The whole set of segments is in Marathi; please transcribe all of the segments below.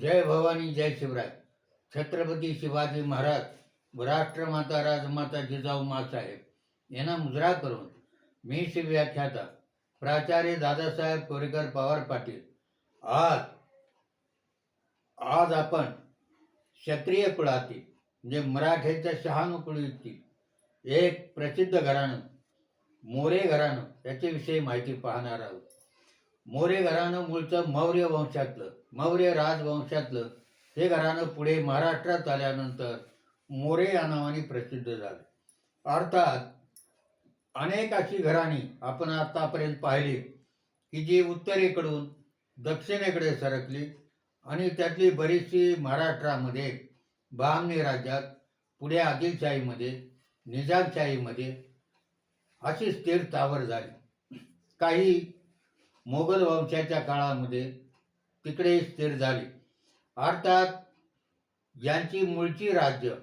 जय भवानी जय शिवराय. छत्रपती शिवाजी महाराज राष्ट्रमाता राजमाता जिजाऊ मासाहेब यांना मुजरा करून मी शिवव्याख्याता प्राचार्य दादासाहेब कोरेकर पवार पाटील. आज आज आपण क्षत्रिय कुळातील म्हणजे मराठ्याच्या शहानुकुळीतील एक प्रसिद्ध घराणं मोरे घराणं याच्याविषयी माहिती पाहणार आहोत. मोरे घराणं मूळचं मौर्य वंशातलं मौर्य राजवंशातलं हे घराणं पुढे महाराष्ट्रात आल्यानंतर मोरे या नावाने प्रसिद्ध झालं. अर्थात अनेक अशी घराणी आपण आतापर्यंत पाहिली की जी उत्तरेकडून दक्षिणेकडे सरकली आणि त्यातली बरीचशी महाराष्ट्रामध्ये बहामनी राज्यात पुढे आदिलशाहीमध्ये निजामशाहीमध्ये अशी स्थिर स्थावर झाली. काही मोगल वंशाच्या काळामध्ये तिकडे स्थिर झाली. अर्थात यांची मूळची राज्य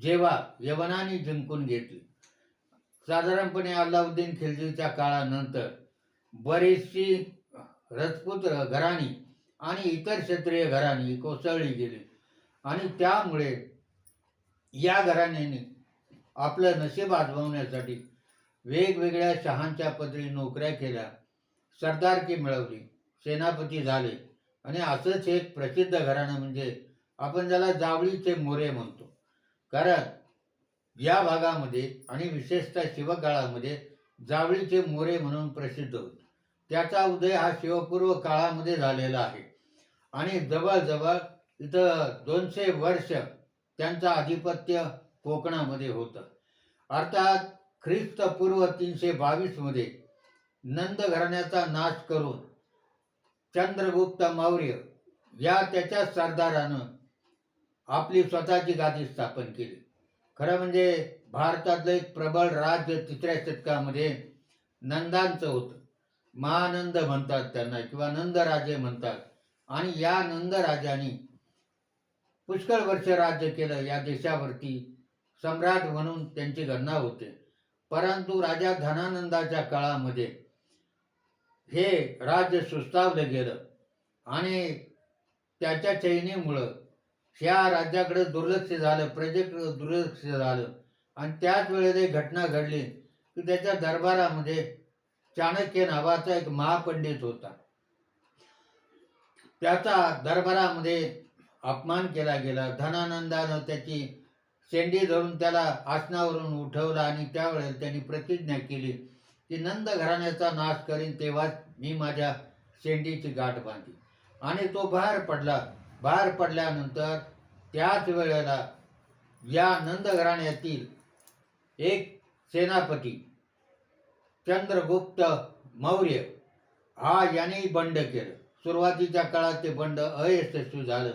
जेव्हा यवनाने जिंकून घेतली. साधारणपणे अल्लाउद्दीन खिलजीच्या काळानंतर बरीचशी रजपूत घराणी आणि इतर क्षत्रिय घराणी कोसळली गेली. आणि त्यामुळे या घराण्याने आपलं नशीब आजमावण्यासाठी वेगवेगळ्या शहांच्या पदरी नोकऱ्या केल्या. सरदारकी मिळवली. सेनापती झाले. आणि असंच एक प्रसिद्ध घराणं म्हणजे आपण ज्याला जावळीचे मोरे म्हणतो. कारण या भागामध्ये आणि विशेषतः शिवकाळामध्ये जावळीचे मोरे म्हणून प्रसिद्ध होते. त्याचा उदय हा शिवपूर्व काळामध्ये झालेला आहे. आणि जवळजवळ इथं दोनशे वर्ष त्यांचं आधिपत्य कोकणामध्ये होतं. अर्थात ख्रिस्तपूर्व तीनशे बावीसमध्ये नंद घराण्याचा नाश करून चंद्रगुप्त मौर्य या त्याच्या सरदारानं आपली स्वतःची गादी स्थापन केली. खरं म्हणजे भारतातलं एक प्रबळ राज्य तिसऱ्या शतकामध्ये नंदांचं होतं. महानंद म्हणतात त्यांना किंवा नंदराजे म्हणतात. आणि या नंदराजांनी पुष्कळ वर्ष राज्य केलं. या देशावरती सम्राट म्हणून त्यांची गणना होते. परंतु राजा धनानंदाच्या काळामध्ये हे राज्य सुस्तावलं गेलं. आणि त्याच्या चैनीमुळं ह्या राज्याकडे दुर्लक्ष झालं प्रजेकडे दुर्लक्ष झालं. आणि त्याच वेळेला एक घटना घडली की त्याच्या दरबारामध्ये चाणक्य नावाचा एक महापंडित होता. त्याचा दरबारामध्ये अपमान केला गेला. धनानंदानं त्याची शेंडी धरून त्याला आसनावरून उठवलं आणि त्यावेळेला त्यांनी प्रतिज्ञा केली. की नंद घराण्याचा नाश करीन तेव्हाच मी माझ्या शेंडीची गाठ बांधली आणि तो बाहेर पडला. बाहेर पडल्यानंतर त्याच वेळेला या नंद घराण्यातील एक सेनापती चंद्रगुप्त मौर्य हा याने बंड केलं. सुरुवातीच्या काळात ते बंड अयशस्वी झालं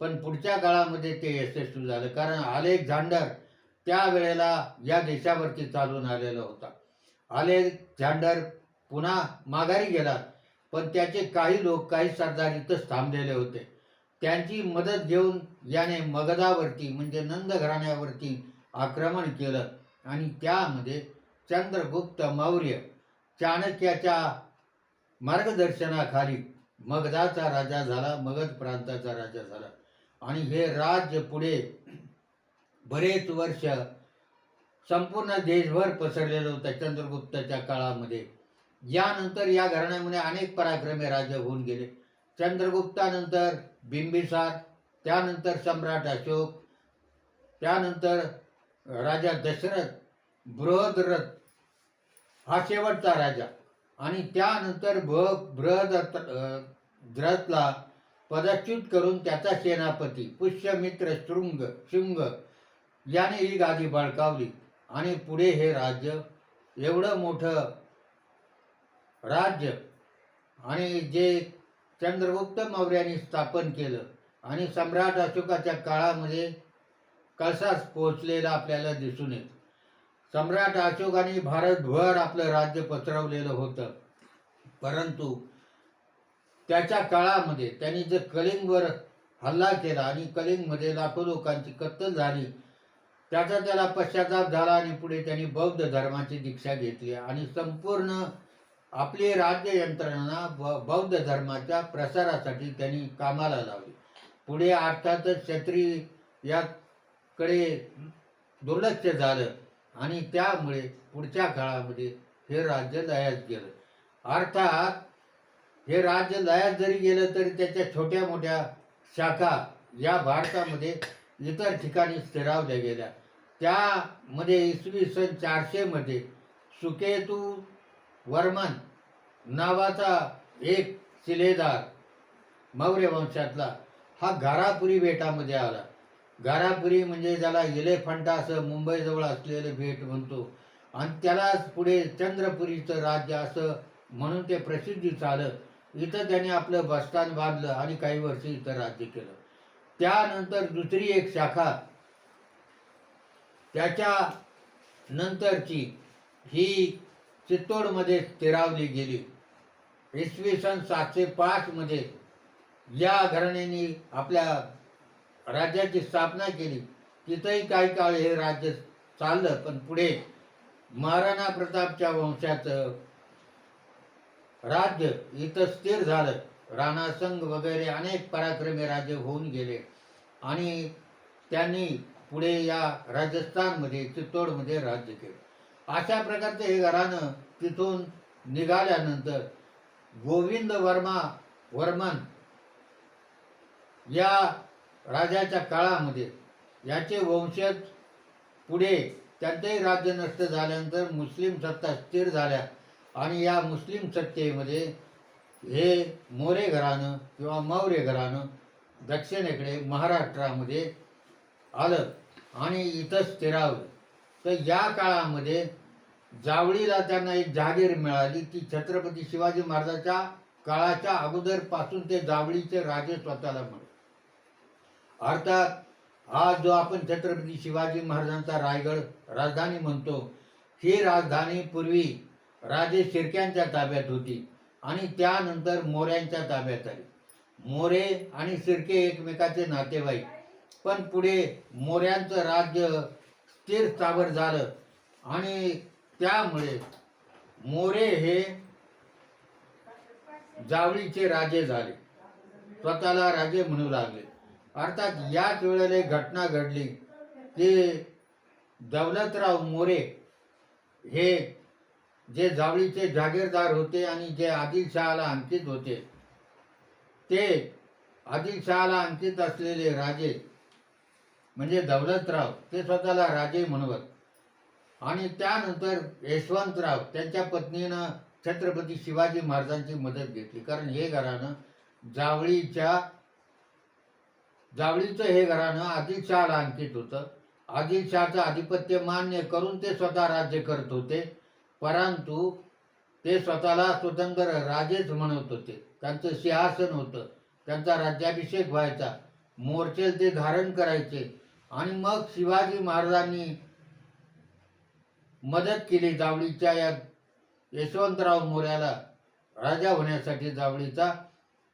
पण पुढच्या काळामध्ये ते यशस्वी झालं. कारण अलेक्झांडर त्यावेळेला या देशावरती चालून आलेला होता. अलेक्झांडर पुन्हा माघारी गेला. पण त्याचे काही लोक काही सरदार इथंच थांबलेले होते. त्यांची मदत घेऊन याने मगधावरती म्हणजे नंद घराण्यावरती आक्रमण केलं. आणि त्यामध्ये चंद्रगुप्त मौर्य चाणक्याच्या मार्गदर्शनाखाली मगधाचा राजा झाला मगध प्रांताचा राजा झाला. आणि हे राज्य पुढे बरेच वर्ष संपूर्ण देशभर पसरलेलं होतं चंद्रगुप्ताच्या काळामध्ये. यानंतर या घराण्यामध्ये अनेक पराक्रमी राजे होऊन गेले. चंद्रगुप्तानंतर बिंबिसार त्यानंतर सम्राट अशोक त्यानंतर राजा दशरथ बृहदरथ हा शेवटचा राजा. आणि त्यानंतर भ बृहदरथला पदच्युत करून त्याचा सेनापती पुष्यमित्र शृंग शृंग याने ही गादी बळकावली. आणि पुढे हे राज्य एवढं मोठं राज्य आणि जे चंद्रगुप्त मौर्याने स्थापन केलं आणि सम्राट अशोकाच्या काळामध्ये कळसास पोचलेला आपल्याला दिसून येत. सम्राट अशोकाने भारतभर आपलं राज्य पसरवलेलं होतं. परंतु त्याच्या काळामध्ये त्यांनी जर कलिंगवर हल्ला केला आणि कलिंगमध्ये लाखो लोकांची कत्तल झाली त्याचा त्याला पश्चाताप झाला आणि पुढे त्यांनी बौद्ध धर्माची दीक्षा घेतली आणि संपूर्ण आपली राज्य यंत्रणा ब- बौद्ध धर्माच्या प्रसारासाठी त्यांनी कामाला लावली. पुढे अर्थातच क्षत्रिय याकडे दुर्लक्ष झालं आणि त्यामुळे पुढच्या काळामध्ये हे राज्य लयास गेलं. अर्थात हे राज्य लयास जरी गेलं तरी त्याच्या छोट्या मोठ्या शाखा या भारतामध्ये इतर ठिकाणी स्थिरावल्या गेल्या. त्यामध्ये इसवी सन चारशेमध्ये सुकेतू वर्मन नावाचा एक शिलेदार मौर्य वंशातला हा घारापुरी बेटामध्ये आला. घारापुरी म्हणजे ज्याला इलेफंटा असं मुंबईजवळ असलेलं बेट म्हणतो. आणि त्यालाच पुढे चंद्रपुरीचं राज्य असं म्हणून ते प्रसिद्धी आलं इथं त्याने आपलं बस्तान बांधलं आणि काही वर्ष इथं राज्य केलं. त्यानंतर दुसरी एक शाखा त्याच्या नंतरची ही चित्तोडमध्ये स्थिरावली गेली. इसवी सन सातशे पाचमध्ये या घराण्याने आपल्या राज्याची स्थापना केली. तिथंही काही काळ हे राज्य चाललं पण पुढे महाराणा प्रतापच्या वंशाचं राज्य इथं स्थिर झालं. राणासंग वगैरे अनेक पराक्रमी राज्य होऊन गेले आणि त्यांनी पुढे या राजस्थानमध्ये चित्तोडमध्ये राज्य केलं. अशा प्रकारचं हे घराणं तिथून निघाल्यानंतर गोविंद वर्मा वर्मन या राजाच्या काळामध्ये याचे वंशज पुढे त्यांचंही राज्य नष्ट झाल्यानंतर मुस्लिम सत्ता स्थिर झाल्या आणि या मुस्लिम सत्तेमध्ये हे मोरे घराणं किंवा मौर्य घराणं दक्षिणेकडे महाराष्ट्रामध्ये आलं. आणि इथं स्थिरावलं तर या काळामध्ये जावळीला त्यांना एक जागीर मिळाली ती छत्रपती शिवाजी महाराजाच्या काळाच्या अगोदरपासून ते जावळीचे राजे स्वतःला म्हणले अर्थात हा जो आपण छत्रपती शिवाजी महाराजांचा रायगड राजधानी म्हणतो ही राजधानी पूर्वी राजे शिर्क्यांच्या ताब्यात होती आणि त्यानंतर मोऱ्यांच्या ताब्यात आली. मोरे आणि शिर्के एकमेकाचे नातेवाईक. पण पुढे मोऱ्यांचं राज्य स्थिर स्थावर झालं. आणि त्यामुळे मोरे हे जावळीचे राजे झाले. स्वतःला राजे म्हणू लागले. अर्थात याच वेळेला एक घटना घडली की दौलतराव मोरे हे जे जावळीचे जागीरदार होते आणि जे आदिलशहाला अंकित होते ते आदिलशहाला अंकित असलेले राजे म्हणजे दौलतराव ते स्वतःला राजे म्हणवत. आणि त्यानंतर यशवंतराव त्यांच्या पत्नीनं छत्रपती शिवाजी महाराजांची मदत घेतली. कारण हे घराणं जावळीच्या जावळीचं हे घराणं आदिलशहाला अंकित होतं. आदिलशहाचं आधिपत्य मान्य करून ते स्वतः राज्य करत होते. परंतु ते स्वतःला स्वतंत्र राजेच म्हणत होते. त्यांचं सिंहासन होतं. त्यांचा राज्याभिषेक व्हायचा. मोर्चे ते धारण करायचे. आणि मग शिवाजी महाराजांनी मदत केली जावळीच्या या यशवंतराव मोऱ्याला राजा होण्यासाठी जावळीचा.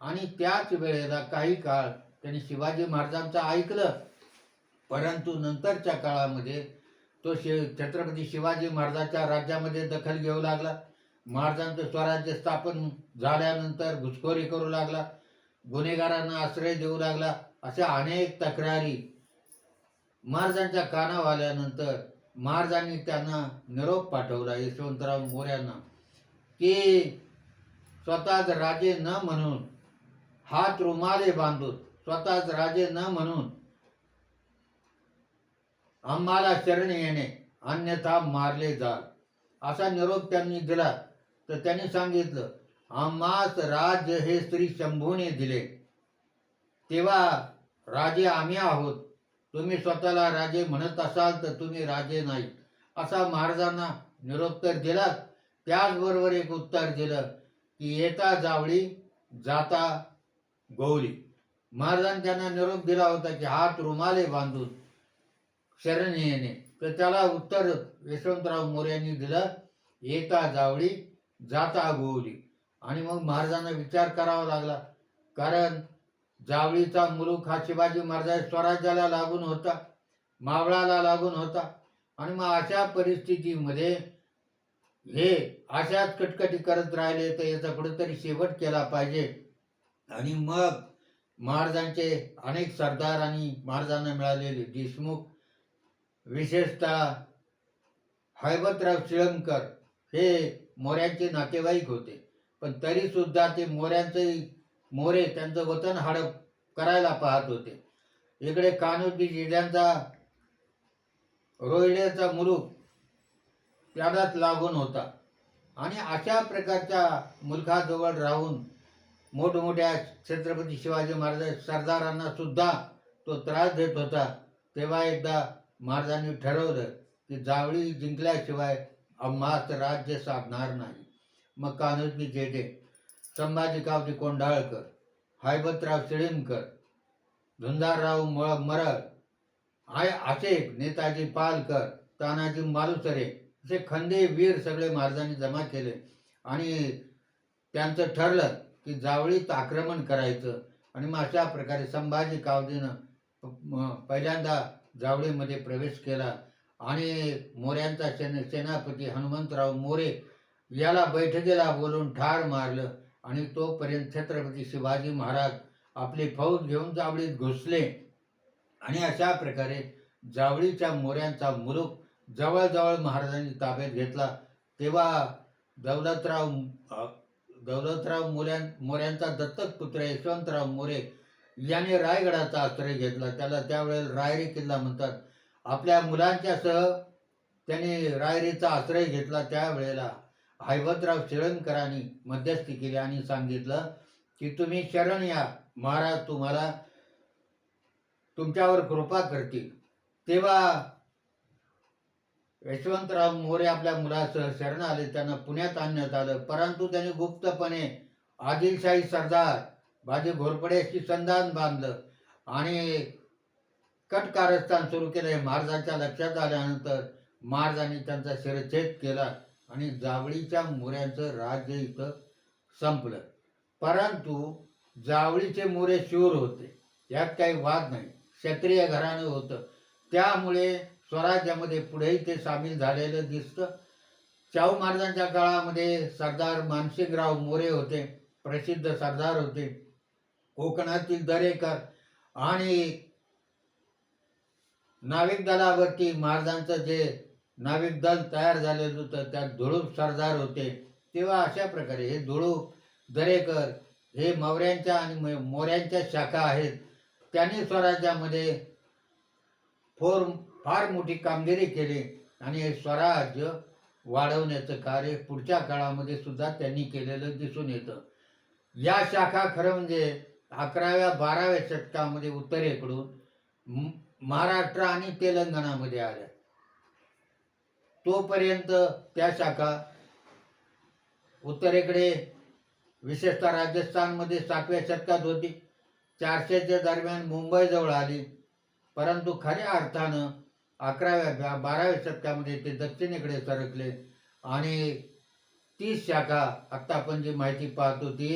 आणि त्याच वेळेला काही काळ त्यांनी शिवाजी महाराजांचं ऐकलं. परंतु नंतरच्या काळामध्ये तो शि छत्रपती शिवाजी महाराजाच्या राज्यामध्ये दखल घेऊ लागला. महाराजांचं स्वराज्य स्थापन झाल्यानंतर घुसखोरी करू लागला. गुन्हेगारांना आश्रय देऊ लागला. अशा अनेक तक्रारी महाराजांच्या कानावर आल्यानंतर महाराजांनी त्यांना निरोप पाठवला. यशवंतराव मोऱ्यांना की स्वतःच राजे न म्हणून हात रुमाले बांधून स्वतःच राजे न म्हणून आम्हाला शरण येणे अन्यथा मारले जाल. असा निरोप त्यांनी दिला. तर त्यांनी सांगितलं आम्हास राज्य हे श्री शंभूने दिले. तेव्हा राजे आम्ही आहोत. तुम्ही स्वतःला राजे म्हणत असाल तर तुम्ही राजे नाही असा महाराजांना निरोत्तर दिला त्याचबरोबर एक उत्तर दिलं की येता जावळी जाता गौरी. महाराजांनी त्यांना निरोप दिला होता की हात रुमाले बांधून शरण येणे. तर त्याला उत्तर यशवंतराव मोर्यांनी दिलं येता जावळी जाता गोवली आणि मग महाराजांना विचार करावा लागला. कारण जावळीचा मुलूक हा शिवाजी महाराज स्वराज्याला लागून होता मावळाला लागून होता. आणि मग अशा परिस्थितीमध्ये हे अशाच कटकटी करत राहिले तर याचा कुठेतरी शेवट केला पाहिजे. आणि मग महाराजांचे अनेक सरदार आणि महाराजांना मिळालेले देशमुख विशेषतः हैबतराव शिळमकर हे मोऱ्यांचे नातेवाईक होते. पण तरी सुद्धा ते मोऱ्यांचे मोरे त्यांचं वतन हडप करायला पाहत होते. इकडे कानोजी जिल्ह्यांचा रोहिड्याचा मुलूक त्यालाच लागून होता. आणि अशा प्रकारच्या मुलखाजवळ राहून मोठमोठ्या छत्रपती शिवाजी महाराज सरदारांना सुद्धा तो त्रास देत होता. तेव्हा एकदा महाराजांनी ठरवलं की जावळी जिंकल्याशिवाय आम्हास राज्य साधणार नाही. मग कानोजी जेठे संभाजी कावजी कोंढाळकर हायबतराव शिळीमकर धुंदारराव मरळ आय असे नेताजी पालकर तानाजी मालुसरे असे खंदे वीर सगळे महाराजांनी जमा केले. आणि त्यांचं ठरलं की जावळीत आक्रमण करायचं. आणि मग अशा प्रकारे संभाजी कावजीनं पहिल्यांदा जावळीमध्ये प्रवेश केला. आणि मोऱ्यांचा सेन सेनापती हनुमंतराव मोरे याला बैठकीला बोलून ठार मारलं. आणि तोपर्यंत छत्रपती शिवाजी महाराज आपली फौज घेऊन जावळीत घुसले. आणि अशा प्रकारे जावळीच्या मोऱ्यांचा मुलूक जवळजवळ महाराजांनी ताब्यात घेतला. तेव्हा दौलतराव दौलतराव मोऱ्यां मोऱ्यांचा दत्तक पुत्र यशवंतराव मोरे याने रायगडाचा आश्रय घेतला. त्याला त्यावेळेला रायरी किल्ला म्हणतात. आपल्या मुलांच्यासह त्याने रायरीचा आश्रय घेतला. त्यावेळेला हैबतराव शिळणकरांनी मध्यस्थी केली आणि सांगितलं की तुम्ही शरण या महाराज तुम्हाला तुमच्यावर कृपा करतील. तेव्हा यशवंतराव मोरे आपल्या मुलासह शरण आले. त्यांना पुण्यात आणण्यात आलं. परंतु त्यांनी गुप्तपणे आदिलशाही सरदार बाजी घोरपड्याशी संधान बांधलं आणि कट कारस्थान सुरू केलं. हे महाराजांच्या लक्षात आल्यानंतर महाराजांनी त्यांचा शिरच्छेद केला. आणि जावळीच्या मोऱ्यांचं राज्य इथं संपलं. परंतु जावळीचे मोरे शूर होते. यात काही वाद नाही. क्षत्रिय घराणं होतं. त्यामुळे स्वराज्यामध्ये पुढेही ते सामील झालेलं दिसतं. शाहू महाराजांच्या काळामध्ये सरदार मानसिंगराव मोरे होते. प्रसिद्ध सरदार होते. कोकणातील दरेकर आणि नाविक दलावरती महाराजांचं जे नाविक दल तयार झालेलं होतं त्यात धुळूप सरदार होते. तेव्हा अशा प्रकारे हे धुळूप दरेकर हे मौर्यांच्या आणि मोऱ्यांच्या शाखा आहेत. त्यांनी स्वराज्यामध्ये फोर फार मोठी कामगिरी केली आणि हे स्वराज्य वाढवण्याचं कार्य पुढच्या काळामध्ये सुद्धा त्यांनी केलेलं दिसून येतं. या शाखा खरं म्हणजे अकराव्या बाराव्या शतकामध्ये उत्तरेकडून महाराष्ट्र आणि तेलंगणामध्ये आल्या. तोपर्यंत त्या शाखा उत्तरेकडे विशेषतः राजस्थानमध्ये सातव्या शतकात होती. चारशेच्या दरम्यान मुंबईजवळ आली. परंतु खऱ्या अर्थानं अकराव्या बाराव्या शतकामध्ये ते दक्षिणेकडे सरकले. आणि तीच शाखा आत्ता आपण जी माहिती पाहतो ती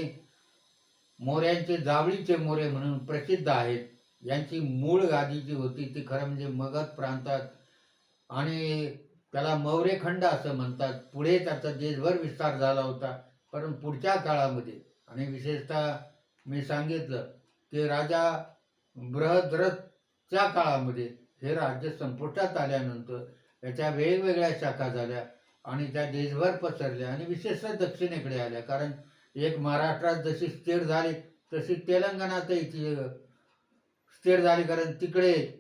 मोऱ्यांचे जावळीचे मोरे म्हणून प्रसिद्ध आहेत. यांची मूळ गादी जी होती ती खरं म्हणजे मगध प्रांतात. आणि त्याला मौर्यखंड असं म्हणतात. पुढे त्याचा देशभर विस्तार झाला होता. पण पुढच्या काळामध्ये आणि विशेषतः मी सांगितलं की राजा बृहद्रथच्या काळामध्ये हे राज्य संपुष्टात आल्यानंतर याच्या वेगवेगळ्या शाखा झाल्या आणि त्या देशभर पसरल्या आणि विशेषतः दक्षिणेकडे आल्या. कारण एक महाराष्ट्रात जशी स्थिर झाली तशी तेलंगणातही ती स्थिर झाली. कारण तिकडे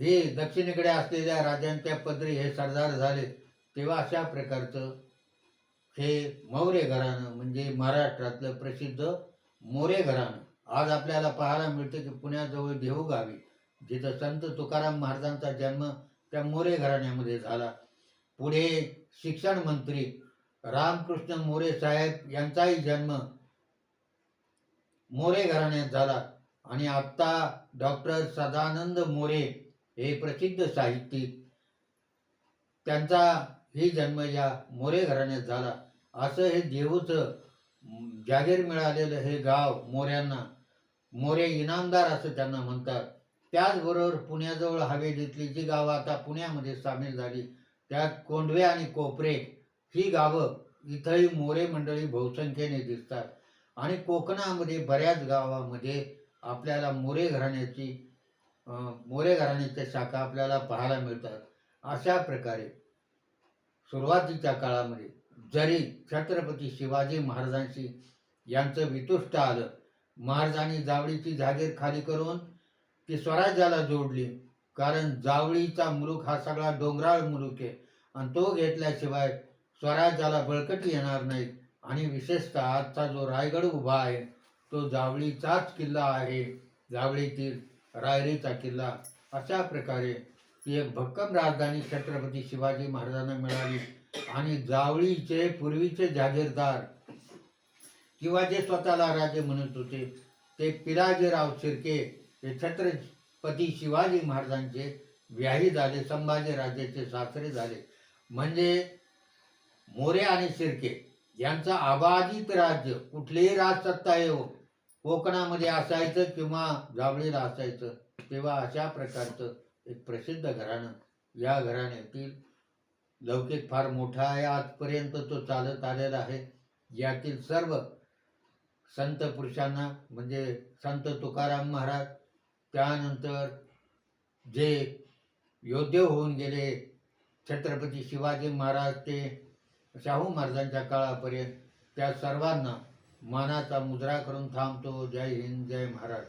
हे दक्षिणेकडे असलेल्या राजांच्या पदरी हे सरदार झाले तेव्हा अशा प्रकारचं हे मौर्य घराणं म्हणजे महाराष्ट्रातलं प्रसिद्ध मोरे घराणं आज आपल्याला पाहायला मिळतं की पुण्याजवळ देहूगावी जिथं संत तुकाराम महाराजांचा जन्म त्या मोरे घराण्यामध्ये झाला. पुढे शिक्षण मंत्री रामकृष्ण मोरे साहेब यांचाही जन्म मोरे घराण्यात झाला. आणि आत्ता डॉक्टर सदानंद मोरे हे प्रसिद्ध साहित्यिक. त्यांचा ही जन्म या मोरे घराण्यात झाला. असं हे देहूचं जागीर मिळालेलं हे गाव मोऱ्यांना मोरे इनामदार असं त्यांना म्हणतात. त्याचबरोबर पुण्याजवळ हवेलीतली जी गावं आता पुण्यामध्ये सामील झाली त्यात कोंडवे आणि कोपरे ही गावं इथंही मोरे मंडळी बहुसंख्येने दिसतात. आणि कोकणामध्ये बऱ्याच गावामध्ये आपल्याला मोरे घराण्याची मोरे घराण्याच्या शाखा आपल्याला पाहायला मिळतात. अशा प्रकारे सुरुवातीच्या काळामध्ये जरी छत्रपती शिवाजी महाराजांशी यांचं वितुष्ट आलं महाराजांनी जावळीची जागीर खाली करून ती स्वराज्याला जोडली कारण जावळीचा मुलूक हा सगळा डोंगराळ मुलूक आहे. आणि तो घेतल्याशिवाय स्वराज्याला बळकटी येणार नाही आणि विशेषतः आजचा जो रायगड उभा आहे तो जावळीचाच किल्ला आहे. जावळीतील रायरीचा किल्ला. अशा प्रकारे ती एक भक्कम राजधानी छत्रपती शिवाजी महाराजांना मिळाली. आणि जावळीचे पूर्वीचे जागीरदार किंवा जे स्वतःला राजे म्हणत होते ते पिराजीराव शिर्के हे छत्रपती शिवाजी महाराजांचे व्याही झाले संभाजी राजेचे सासरे झाले. म्हणजे मोरे आणि शिर्के यांचं अबाधित राज्य कुठलेही राजसत्ता येऊ कोकणामध्ये असायचं किंवा जावळीला असायचं तेव्हा अशा प्रकारचं एक प्रसिद्ध घराणं या घराण्यातील लौकिक फार मोठा आहे. आजपर्यंत तो चालत आलेला आहे. यातील सर्व संत पुरुषांना म्हणजे संत तुकाराम महाराज त्यानंतर जे योद्धे होऊन गेले छत्रपती शिवाजी महाराज ते शाहू महाराजांच्या काळापर्यंत त्या सर्वांना मानाचा मुद्रा करून थांबतो. जय हिंद जय महाराज